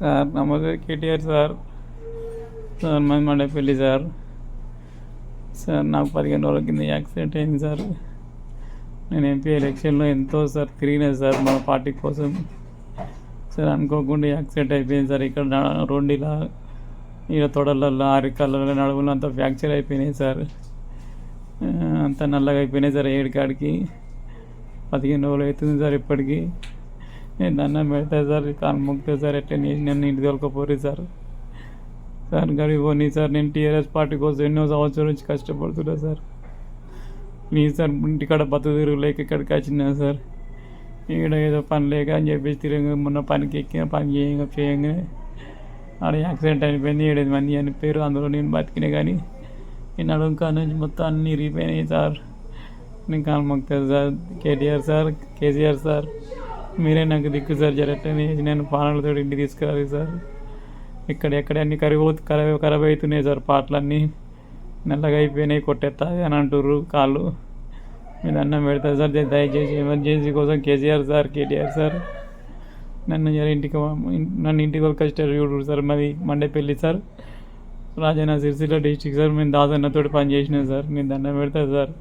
Sir నమస్తే KTR sir sir మాది Mandapalli sir. Sir నాకు పదిహేను రోజుల కింద యాక్సిడెంట్ అయింది సార్. నేను ఎంపీ ఎలక్షన్లో ఎంతో సార్ తిరిగినా సార్ మన పార్టీ కోసం. సార్ అనుకోకుండా యాక్సిడెంట్ అయిపోయింది సార్. ఇక్కడ నా- రోడ్డు ఇలా ఈడ తొడలలో అరికాళ్ళలో నడుములు అంతా ఫ్రాక్చర్ అయిపోయినాయి సార్. అంతా నల్లగా అయిపోయినాయి సార్ ఏడు కాడికి. పదిహేను రోజులు అవుతుంది సార్ ఇప్పటికీ. నేను దండం పెడతా సార్ కాలు మొక్తా సార్ ఎట్లా నన్ను ఇంటికి తోలుకపోరు సార్. సార్ గడికి పోనీ సార్ నేను టీఆర్ఎస్ పార్టీ కోసం ఎన్నో సంవత్సరాల నుంచి కష్టపడుతున్నా సార్. ప్లీజ్ సార్ ఇంటికాడ బతు తిరుగు లేక ఇక్కడికి వచ్చినా సార్. ఇక్కడ ఏదో పని లేక అని చెప్పేసి తిరగ మొన్న పనికి ఎక్కిన పని చేయంగా. చేయంగానే ఆడ యాక్సిడెంట్ అయిపోయింది ఏడైదు మంది అని పేరు అందులో నేను బతికినా కానీ నేను అడుగుకా నుంచి మొత్తం అన్నీ ఇరిగిపోయినాయి సార్. నేను కాలు sir KTR sir KCR sir. మీరే నాకు దిక్కు సార్. జరగట్లేని నేను పాలనలతో ఇంటికి తీసుకురాలి సార్. ఇక్కడ ఎక్కడ అన్ని కరిగి కరాబ్ ఖరాబ్ అవుతున్నాయి సార్ పాటలన్నీ. నల్లగా అయిపోయినాయి కొట్టేస్తాయి అని అంటుర్రు కాళ్ళు. మీరు అన్నం పెడతారు సార్. దయచేసి ఎమర్జెన్సీ కోసం కేసీఆర్ సార్ కేటీఆర్ సార్. నన్ను జర ఇంటికి నన్ను ఇంటికి ఒక కష్టాలు చూడరు సార్. మాది Mandepalli sir. Rajanna Sircilla district sir. మేము దాసన్నతోటి పని చేసినాం సార్. నేను దండం పెడతాను సార్.